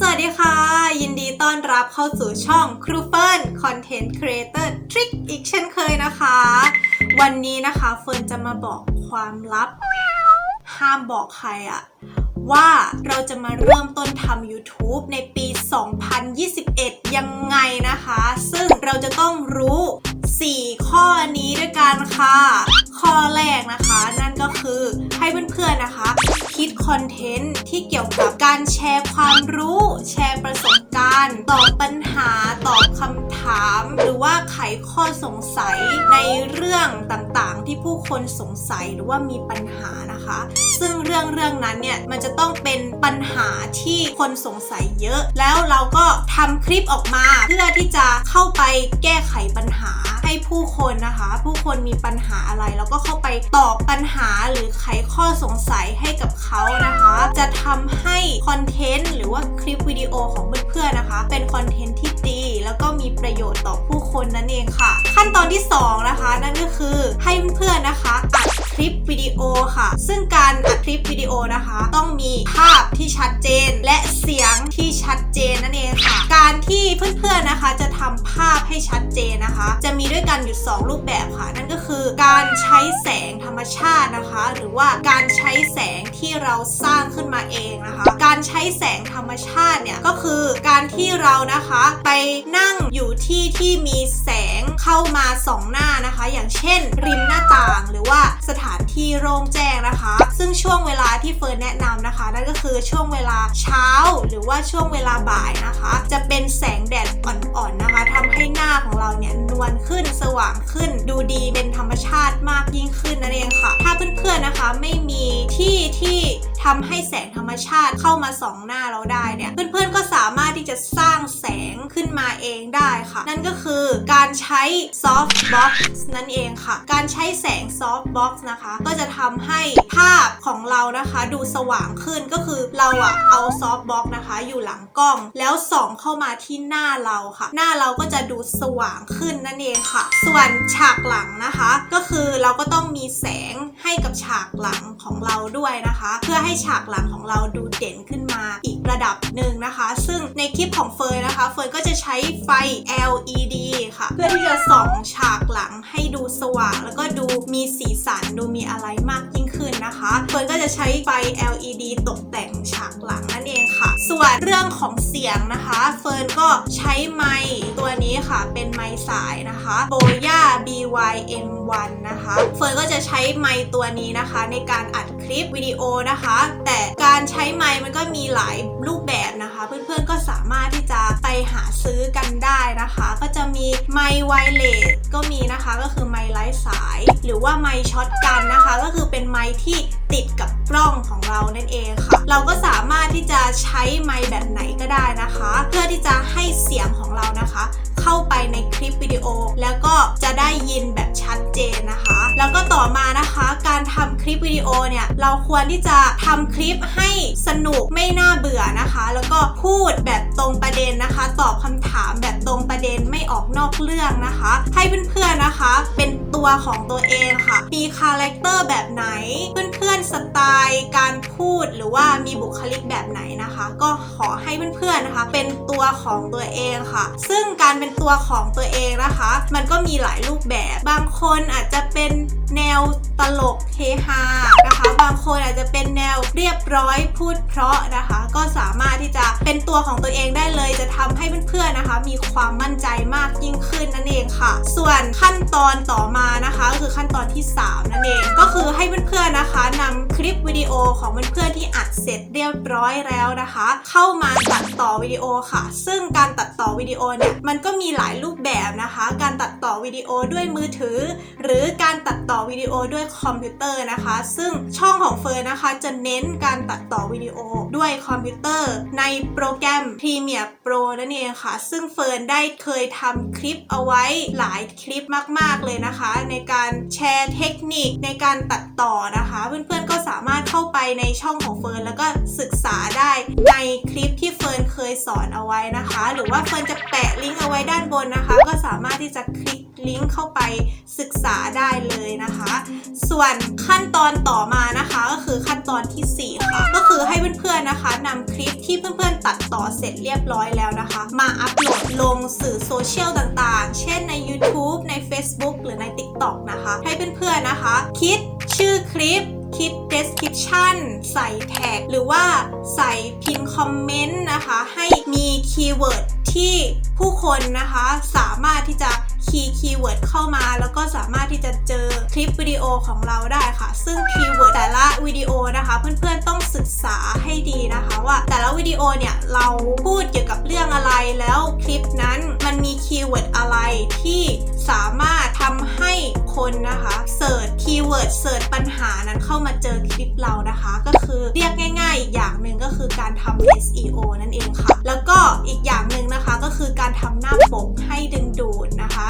สวัสดีค่ะ ยินดีต้อนรับเข้าสู่ช่องครูเฟิร์นคอนเทนต์ครีเอเตอร์ทริคอีกเช่นเคยนะคะ วันนี้นะคะเฟิร์นจะมาบอกความลับ ห้ามบอกใครอะว่าเราจะมาเริ่มต้นทำ YouTube ในปี 2021 ยังไงนะคะ ซึ่งเราจะต้องรู้ 4 ข้อนี้ด้วยกันค่ะ ข้อแรกนะคะ นั่นก็คือ คอนเทนต์ที่เกี่ยวกับการแชร์ความรู้ แชร์ประสบการณ์ ตอบปัญหา ตอบคำถาม หรือว่าไขข้อสงสัยในเรื่องต่างๆ ที่ผู้คนสงสัยหรือว่ามีปัญหานะคะ ซึ่งเรื่องเรื่องนั้นเนี่ยมันจะต้องเป็นปัญหาที่คนสงสัยเยอะ แล้วเราก็ทำคลิปออกมาเพื่อที่จะเข้าไปแก้ไขปัญหา ผู้คนนะคะ ผู้คนมีปัญหาอะไรเราก็เข้าไปตอบปัญหาหรือไขข้อสงสัยให้กับเขานะคะ จะทำให้คอนเทนต์หรือว่าคลิปวิดีโอของเพื่อนๆนะคะ เป็นคอนเทนต์ที่ดีแล้วก็มีประโยชน์ต่อผู้คนนั่นเองค่ะ ขั้นตอนที่สองนะคะ นั่นก็คือให้เพื่อนๆนะคะอัดคลิปวิดีโอค่ะ ซึ่งการอัดคลิปวิดีโอนะคะ ต้องมีภาพที่ชัดเจนและเสียง เพื่อนๆนะคะจะทำภาพให้ชัดเจนนะคะ จะมีด้วยกันอยู่ 2 รูปแบบค่ะ นั่นก็คือการใช้แสงธรรมชาตินะคะ หรือว่าการใช้แสงที่เราสร้างขึ้นมาเองนะคะ การใช้แสงธรรมชาติเนี่ยก็คือการที่เรานะคะไปนั่งอยู่ที่ที่มีแสงเข้ามาสองหน้านะคะ อย่างเช่น ริมหน้าต่างหรือว่าสถานที่โล่งแจ้งนะคะ ซึ่งช่วงเวลาที่เฟิร์นแนะนำนะคะ นั่นก็คือช่วงเวลาเช้าหรือว่าช่วงเวลาบ่ายนะคะ จะเป็นแสงแดดอ่อนๆนะคะทำให้หน้าของเราเนี่ยนวลขึ้นสว่างขึ้น ดูดีเป็นธรรมชาติมากยิ่งขึ้นนั่นเองค่ะ ถ้าเพื่อนๆนะคะไม่มีที่ที่ทำให้แสงธรรมชาติเข้ามาส่องหน้าเราได้เนี่ยเพื่อนๆก็สามารถที่จะสร้างแสงขึ้นมาเองได้ค่ะ นั่นก็คือการใช้ soft box นั่นเองค่ะ การใช้แสง soft box นะคะ ก็จะทำให้ภาพของเรานะคะดูสว่างขึ้นก็คือเราอะเอา soft box นะคะ อยู่หลังกล้อง แล้วส่องเข้ามาที่หน้าเราค่ะ หน้าเราก็จะดูสว่างขึ้นนั่นเองค่ะ ส่วนฉากหลังนะคะ ก็คือเราก็ต้องมีแสงให้กับฉากหลังของเราด้วยนะคะ เพื่อให้ฉากหลังของเราดูเด่นขึ้นมาอีกระดับหนึ่งนะคะ ซึ่งในคลิปของเฟยนะคะ เฟยก็จะใช้ไฟ LED ค่ะ เพื่อที่จะส่องฉากหลังให้ดูสว่าง แล้วก็ดูมีสีสันดูมีอะไรมากยิ่งขึ้นนะคะ เฟยก็จะใช้ไฟ LED ตกแต่งฉากหลังนั่นเองค่ะ ส่วนเรื่องของเสียงนะคะ เฟิร์นก็ใช้ไมค์ตัวนี้ค่ะเป็นไมค์สายนะคะ Boya BYM1 นะคะเฟิร์นก็จะใช้ไมค์ตัวนี้นะคะ ในการอัดคลิปวิดีโอนะคะ แต่การใช้ไมค์มันก็มีหลายรูปแบบนะคะ เพื่อนๆก็สามารถที่จะไปหาซื้อกันได้นะคะ ก็จะมีไมค์ไวเลสก็มีนะคะก็คือไมค์ไร้สาย หรือว่าไมค์ช็อตกันนะคะ ก็คือเป็นไมค์ที่ติดกับกล้องของเรานั่นเองค่ะ เราก็สามารถที่จะใช้ไมค์แบบไหนก็ได้นะคะ เพื่อที่จะให้เสียงของเรานะคะ เข้าไปในคลิปวิดีโอ แล้วก็จะได้ยินแบบชัดเจนนะคะ แล้วก็ต่อมานะคะ การทำคลิปวิดีโอเนี่ยเราควรที่จะทำคลิปให้สนุกไม่น่าเบื่อนะคะ แล้วก็พูดแบบตรงประเด็นนะคะ ตอบคำถามแบบ ด็นไม่ออกนอกเรื่องนะคะ ให้เพื่อนๆนะคะ เป็นตัวของตัวเองค่ะ มีคาแรคเตอร์แบบไหน เพื่อนๆสไตล์การพูดหรือว่ามีบุคลิกแบบไหนนะคะ ก็ขอให้เพื่อนๆนะคะ เป็นตัวของตัวเองค่ะ ซึ่งการเป็นตัวของตัวเองนะคะ มันก็มีหลายรูปแบบ บางคนอาจจะเป็นแนวตลกเฮฮานะคะ บางคนอาจจะเป็นแนวเรียบร้อยพูดเพราะนะคะ ก็สามารถที่จะเป็นตัวของตัวเองได้เลย จะทำให้เพื่อนๆนะคะ มีความมั่นใจมากยิ่งขึ้นนั่นเองค่ะ ส่วนขั้นตอนต่อมานะคะก็คือขั้นตอนที่ 3 นั่นเอง ก็คือให้เพื่อนๆนะคะนำคลิปวิดีโอของเพื่อนๆที่อัดเสร็จเรียบร้อยแล้วนะคะ เข้ามาตัดต่อวิดีโอค่ะ ซึ่งการตัดต่อวิดีโอเนี่ยมันก็มีหลายรูปแบบนะคะ การตัดต่อวิดีโอด้วยมือถือ หรือการ วิดีโอด้วยคอมพิวเตอร์นะคะ ซึ่งช่องของเฟิร์นนะคะจะเน้นการตัดต่อวิดีโอด้วยคอมพิวเตอร์ ในโปรแกรม Premiere Pro นั่นเองค่ะ ซึ่งเฟิร์นได้เคยทำคลิปเอาไว้หลายคลิปมาก ๆ เลยนะคะ ในการแชร์เทคนิคในการตัดต่อนะคะ เพื่อนๆก็สามารถเข้าไปในช่องของเฟิร์นแล้วก็ศึกษาได้ในคลิปที่เฟิร์นเคยสอนเอาไว้นะคะ หรือว่าเฟิร์นจะแปะลิงก์เอาไว้ด้านบนนะคะ ก็สามารถที่จะคลิก ลิงก์เข้าไปศึกษาได้เลยนะคะ ส่วนขั้นตอนต่อมานะคะก็คือขั้นตอนทีสี่ 4 ค่ะ ก็คือให้เพื่อนๆนะคะนำคลิปที่เพื่อนๆตัดต่อเสร็จเรียบร้อยแล้วนะคะ มาอัปโหลดลงสื่อโซเชียลต่างๆ เช่นใน YouTube ใน Facebook หรือใน TikTok นะคะ ให้เพื่อนๆนะคะ คิดชื่อคลิปคิด description ใส่แท็ก หรือว่าใส่พิมพ์คอมเมนต์นะคะ ให้มีคีย์เวิร์ดที่ผู้คนนะคะสามารถที่จะ คีย์คีย์เวิร์ดเข้ามา แล้วก็สามารถที่จะเจอคลิปวิดีโอของเราได้ค่ะ ซึ่งคีย์เวิร์ดแต่ละวิดีโอนะคะ เพื่อนๆต้องศึกษาให้ดีนะคะว่า แต่ละวิดีโอเนี่ยเราพูดเกี่ยวกับเรื่องอะไรแล้วคลิปนั้นมันมีคีย์เวิร์ดอะไรที่สามารถทำให้คนนะคะเสิร์ชคีย์เวิร์ดเสิร์ชปัญหานั้นเข้ามาเจอคลิปเรานะคะ ก็คือเรียกง่าย ๆ อีกอย่างหนึ่งก็คือการทำ SEO นั่นเองค่ะ แล้วก็อีกอย่างหนึ่งนะคะก็คือการทำหน้าปกให้ดึงดูดนะคะ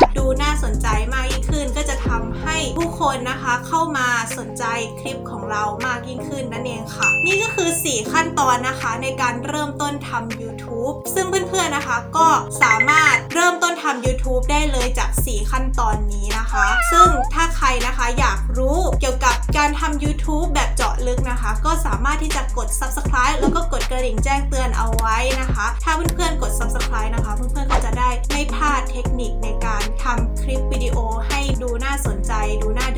คนนะคะเข้ามาสนใจคลิปของเรามากยิ่งขึ้นนั่นเองค่ะ นี่ก็คือ 4 ขั้นตอนนะคะในการเริ่มต้นทำ YouTube ซึ่งเพื่อนๆนะคะก็สามารถเริ่มต้นทำ YouTube ได้เลยจาก 4 ขั้นตอนนี้นะคะ ซึ่งถ้าใครนะคะอยากรู้เกี่ยวกับการทำ YouTube แบบเจาะลึกนะคะ ก็สามารถที่จะกด Subscribe แล้วก็กดกระดิ่งแจ้งเตือนเอาไว้นะคะ ถ้าเพื่อนๆกด Subscribe นะคะ เพื่อนๆก็จะได้ไม่พลาดเทคนิคในการทำคลิปวิดีโอให้ดูน่าสนใจดูน่าด